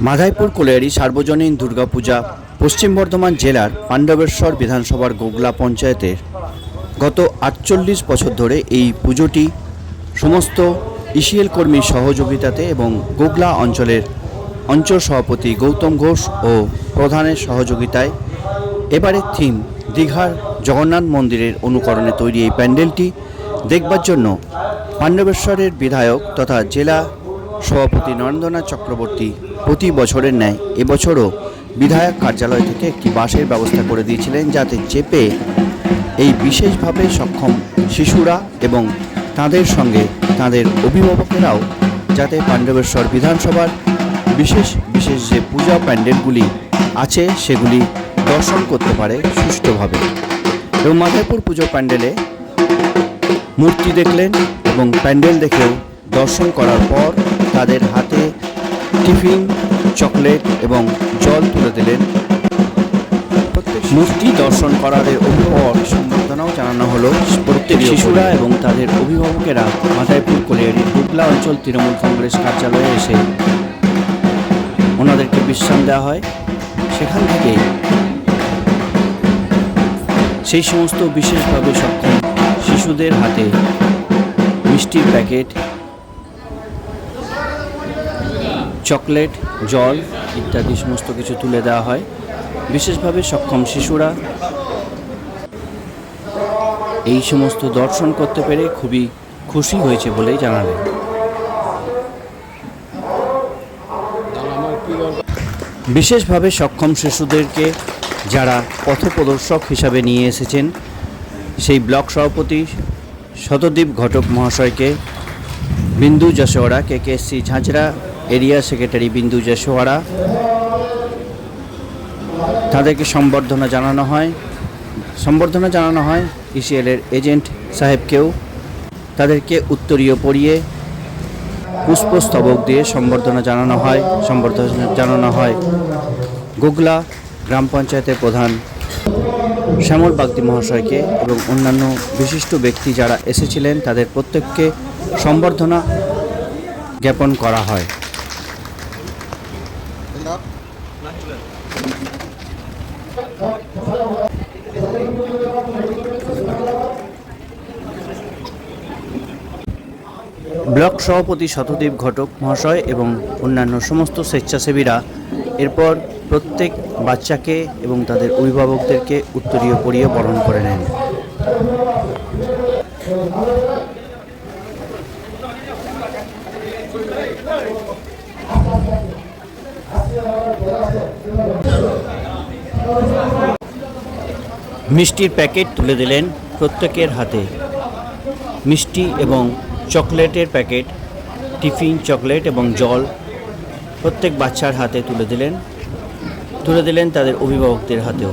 Madhaipur colliery সার্বজনীন দুর্গাপূজা পশ্চিম বর্ধমান জেলার পাণ্ডবেশ্বর বিধানসভার গোগলা পঞ্চায়েতের গত আটচল্লিশ বছর ধরে এই পুজোটি সমস্ত ইসিএল কর্মীর সহযোগিতাতে এবং গোগলা অঞ্চলের অঞ্চল সভাপতি গৌতম ঘোষ ও প্রধানের সহযোগিতায় এবারের থিম দীঘার জগন্নাথ মন্দিরের অনুকরণে তৈরি এই প্যান্ডেলটি দেখবার জন্য পাণ্ডবেশ্বরের বিধায়ক তথা জেলা সভাপতি নরেন্দ্রনাথ চক্রবর্তী প্রতি বছরের ন্যায় এবছরও বিধায়ক কার্যালয় থেকে একটি বাসের ব্যবস্থা করে দিয়েছিলেন যাতে চেপে এই বিশেষভাবে সক্ষম শিশুরা এবং তাদের সঙ্গে তাদের অভিভাবকেরাও যাতে পাণ্ডবেশ্বর বিধানসভার বিশেষ বিশেষ যে পূজা প্যান্ডেলগুলি আছে সেগুলি দর্শন করতে পারে সুষ্ঠুভাবে। এবং মাধাইপুর পুজো প্যান্ডেলে মূর্তি দেখলেন এবং প্যান্ডেল দেখেও দর্শন করার পর তাদের হাতে টিফিন চকলেট এবং জল তুলে দিলেন। মূর্তি দর্শন করার অভিভাবক সম্বর্ধনাও জানানো হলো। প্রত্যেক শিশুরা এবং তাদের অভিভাবকেরা মাথায়পুর কোলিয়ারি ডুবলা অঞ্চল তৃণমূল কংগ্রেস কার্যালয়ে এসে ওনাদেরকে বিশ্রাম দেওয়া হয়। সেখান থেকে সেই সমস্ত বিশেষভাবে সক্ষম শিশুদের হাতে মিষ্টির প্যাকেট চকলেট, জল ইত্যাদি সমস্ত কিছু তুলে দেওয়া হয়। বিশেষভাবে সক্ষম শিশুরা এই সমস্ত দর্শন করতে পেরে খুবই খুশি হয়েছে বলেই জানালেন। বিশেষভাবে সক্ষম শিশুদেরকে যারা পথপ্রদর্শক হিসাবে নিয়ে এসেছেন, সেই ব্লক সভাপতি শতদ্বীপ ঘটক মহাশয়কে, Bindu Jashoara K K C Jhanjra area secretary Bindu Jashoara তাদেরকে সম্বর্ধনা জানানো হয়। সম্বর্ধনা জানানো হয় ইসিএলের এজেন্ট সাহেবকেও। তাদেরকে উত্তরীয় পরিয়ে পুষ্পস্তবক দিয়ে সম্বর্ধনা জানানো হয়, সম্বর্ধনা জানানো হয়। গোগলা গ্রাম পঞ্চায়েতের প্রধান শ্যামল বাগদি মহাশয়কে এবং অন্যান্য বিশিষ্ট ব্যক্তি যারা এসেছিলেন, তাদের প্রত্যেককে সম্বর্ধনা জ্ঞাপন করা হয়। ব্লক সভাপতি শতদীপ ঘটক মহাশয় এবং অন্যান্য সমস্ত স্বেচ্ছাসেবীরা এরপর প্রত্যেক বাচ্চাকে এবং তাদের অভিভাবকদেরকে উত্তরীয় পরিয়ে বরণ করে নেন। মিষ্টির প্যাকেট তুলে দিলেন প্রত্যেকের হাতে। মিষ্টি এবং চকলেটের প্যাকেট, টিফিন, চকলেট এবং জল প্রত্যেক বাচ্চার হাতে তুলে দিলেন তুলে দিলেন তাদের অভিভাবকদের হাতেও।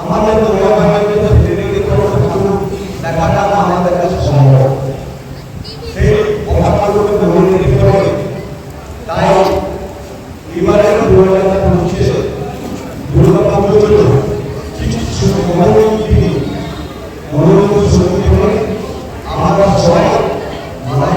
আমাদের তো ব্যবহারের জন্য আমাদের কাছে সম্ভব সেই অভাবগুলোকে গ্রহণ নিতে তাই এবারের দু হাজার পঁচিশে দুর্গাপুজোর জন্য কিছু মনোনীতি মনোনীতি সমিতি করে আমরা সবাই মাথায়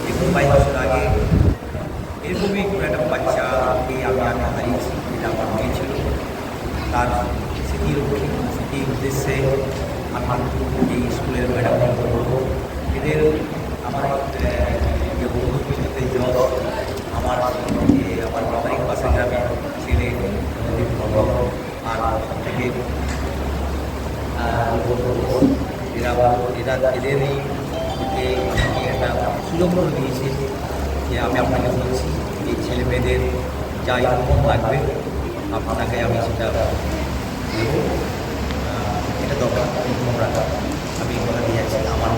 দেখুন বাইশ বছর আগে এরকমই কোনো একটা বাচ্চাকে আমি আগে হারিয়েছি এটা আমার মেয়ে ছিল তার রক্ষী স্মৃতির উদ্দেশ্যে আমার এই স্কুলের ম্যাডাম এদের আমার যে বন্ধু পিছনে যশ আমার যে আমার বাবার পাশে গ্রামে ছেলে আর থেকে এরা এরা এদের এই একটা সুযোগ করে দিয়েছে যে আমি আপনাকে বলছি, এই ছেলে মেয়েদের যা ইনকম লাগবে, আপনাকে আমি সেটা দেব এটা দরকার ইনকম রাখা। আমি এই কথা দিয়ে যাচ্ছি, আমার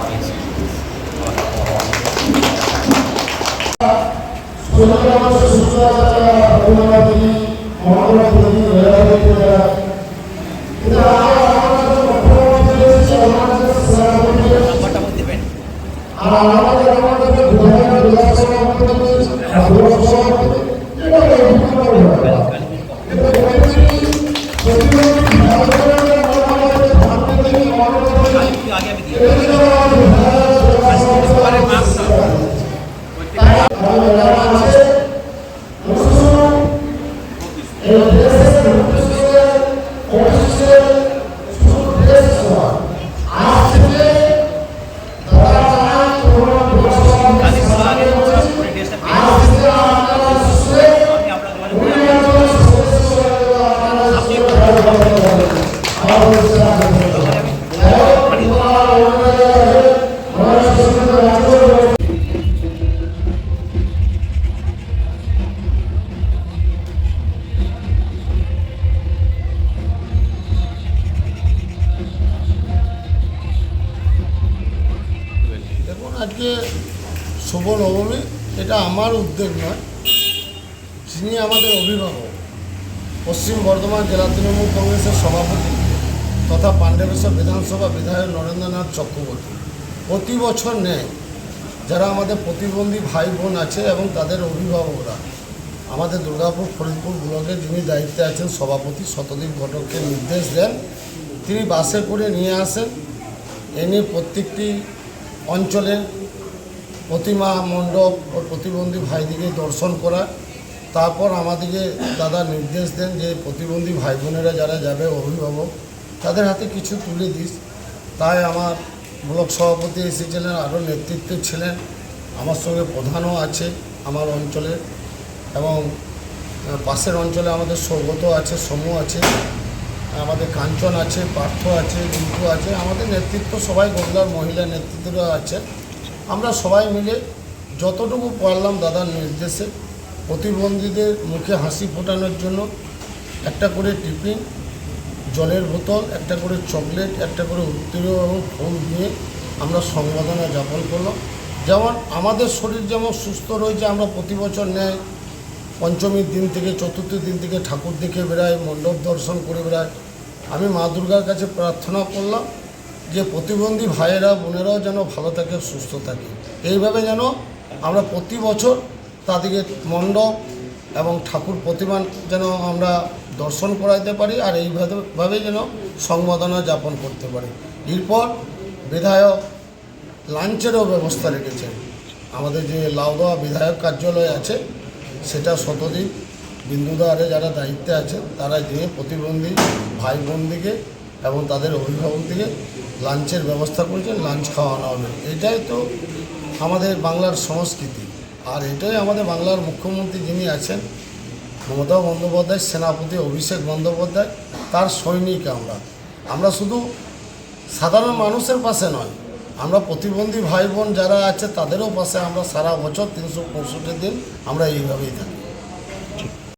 মেয়ে আমাকে নাম্বারটা আমাকে যিনি আমাদের অভিভাবক, পশ্চিম বর্ধমান জেলা তৃণমূল কংগ্রেসের সভাপতি তথা পাণ্ডবেশ্বর বিধানসভা বিধায়ক নরেন্দ্রনাথ চক্রবর্তী। প্রতি বছর নেয়। যারা আমাদের প্রতিবন্ধী ভাই বোন আছে এবং তাদের অভিভাবকরা, আমাদের দুর্গাপুর, ফরিদপুর ব্লকের যিনি দায়িত্বে আছেন, সভাপতি শতদীপ ঘটককে নির্দেশ দেন। তিনি বাসে করে নিয়ে আসেন। এনে প্রত্যেকটি অঞ্চলে প্রতিমা মণ্ডপ ও প্রতিবন্ধী ভাইদিকে দর্শন করা তারপর আমাদেরকে দাদা নির্দেশ দেন যে প্রতিবন্ধী ভাই বোনেরা যারা যাবে, অভিভাবক, তাদের হাতে কিছু তুলে দিস। তাই আমার ব্লক সভাপতি এসেছিলেন, আরও নেতৃত্বে ছিলেন। আমার সঙ্গে প্রধানও আছে আমার অঞ্চলে এবং পাশের অঞ্চলে আমাদের সৌগত আছে, সমু আছে, আমাদের কাঞ্চন আছে, পার্থ আছে, রিঙ্কু আছে, আমাদের নেতৃত্ব সবাই গোগলার মহিলা নেতৃত্বরা আছে। আমরা সবাই মিলে যতটুকু পারলাম দাদার নির্দেশে প্রতিবন্ধীদের মুখে হাসি ফোটানোর জন্য একটা করে টিফিন, জলের বোতল, একটা করে চকলেট, একটা করে উত্তীর্ণ এবং ফুল দিয়ে আমরা সংবর্ধনা যাপন করলাম। যেমন আমাদের শরীর যেমন সুস্থ রয়েছে, আমরা প্রতি বছর নেয় পঞ্চমীর দিন থেকে চতুর্থ দিন থেকে ঠাকুর দেখে বেড়াই, মণ্ডপ দর্শন করে বেড়াই। আমি মা দুর্গার কাছে প্রার্থনা করলাম যে প্রতিবন্ধী ভাইয়েরা, বোনেরাও যেন ভালো থাকে, সুস্থ থাকে। এইভাবে যেন আমরা প্রতি বছর তাদেরকে মণ্ডপ এবং ঠাকুর প্রতিমা যেন আমরা দর্শন করাইতে পারি আর এইভাবে যেন সংবর্ধনা যাপন করতে পারি। এরপর বিধায়ক লাঞ্চেরও ব্যবস্থা রেখেছেন। আমাদের যে লাউদা বিধায়ক কার্যালয় আছে, সেটা শতদ্বীপ বিন্দুদারে যারা দায়িত্বে আছেন তারা দিয়ে প্রতিবন্ধী ভাই বোনদিকে এবং তাদের অভিভাবক দিকে লাঞ্চের ব্যবস্থা করেছেন, লাঞ্চ খাওয়ানো হবে। এটাই তো আমাদের বাংলার সংস্কৃতি। আর এটাই আমাদের বাংলার মুখ্যমন্ত্রী যিনি আছেন, মমতা বন্দ্যোপাধ্যায়, সেনাপতি অভিষেক বন্দ্যোপাধ্যায়, তার সৈনিক আমরা। আমরা শুধু সাধারণ মানুষের পাশে নয়, আমরা প্রতিবন্ধী ভাই বোন যারা আছে তাদেরও পাশে আমরা সারা বছর তিনশো পঁয়ষট্টি দিন আমরা এইভাবেই থাকি।